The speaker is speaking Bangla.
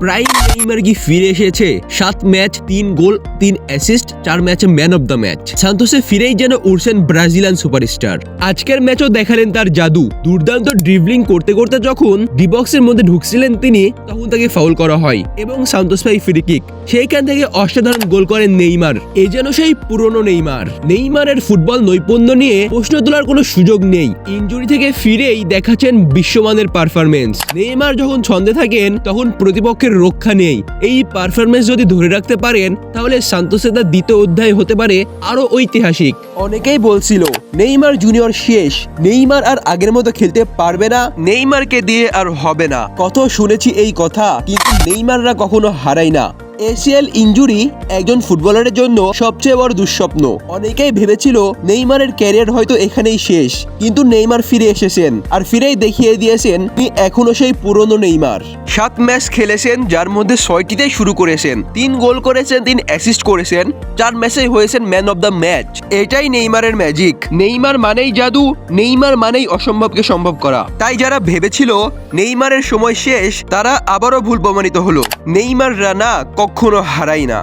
প্রাইম নেইমার কি ফিরে এসেছে? সাত ম্যাচ তিন গোল, তিন অ্যাসিস্ট চার ম্যাচে ম্যান অফ দ্য ম্যাচ সান্তোসে ফিরেই যেন উঠছেন ব্রাজিলিয়ান সুপারস্টার। আজকের ম্যাচও দেখালেন তার জাদু। দুর্দান্ত ড্রিবলিং করতে করতে যখন ডিবক্সের মধ্যে ঢুকছিলেন তিনি, তখন তাকে ফাউল করা হয় এবং সান্তোস পাই ফ্রি কিক সেইখান থেকে অসাধারণ গোল করেন নেইমার। এ যেন সেই পুরনো নেইমার। নেইমারের ফুটবল নৈপুণ্য নিয়ে প্রশ্ন তোলার কোনো সুযোগ নেই। ইনজুরি থেকে ফিরেই দেখাচ্ছেন বিশ্বমানের পারফরমেন্স নেইমার যখন ছন্দে থাকেন, তখন প্রতিপক্ষের রক্ষা নেই। এই পারফরমেন্স যদি ধরে রাখতে পারেন, তাহলে সান্তোসে তার দ্বিতীয় অধ্যায় হতে পারে আরও ঐতিহাসিক। অনেকেই বলছিল, নেইমার জুনিয়র শেষ। নেইমার আর আগের মতো খেলতে পারবে না, নেইমারকে দিয়ে আর হবে না। কত শুনেছি এই কথা, কিন্তু নেইমাররা কখনো হারায় না। এসিএল ইনজুরি একজন ফুটবলারের জন্য সবচেয়ে বড় দুঃস্বপ্ন। অনেকেই ভেবেছিল, নেইমারের ক্যারিয়ার হয়তো এখানেই শেষ, কিন্তু নেইমার ফিরে এসেছেন। আর ফিরেই দেখিয়ে দিয়েছেন, তিনি এখনও সেই পুরনো নেইমার। সাত ম্যাচ খেলেছেন, যার মধ্যে ছয়টিতেই শুরু করেছেন। তিন গোল করেছেন, তিন অ্যাসিস্ট করেছেন, চার ম্যাচে হয়েছেন ম্যান অব দ্য ম্যাচ এটাই নেইমারের ম্যাজিক নেইমার মানেই জাদু, নেইমার মানেই অসম্ভবকে সম্ভব করা। তাই যারা ভেবেছিল নেইমারের সময় শেষ, তারা আবারও ভুল প্রমাণিত হলো। নেইমার রানা কখনো হারাই না।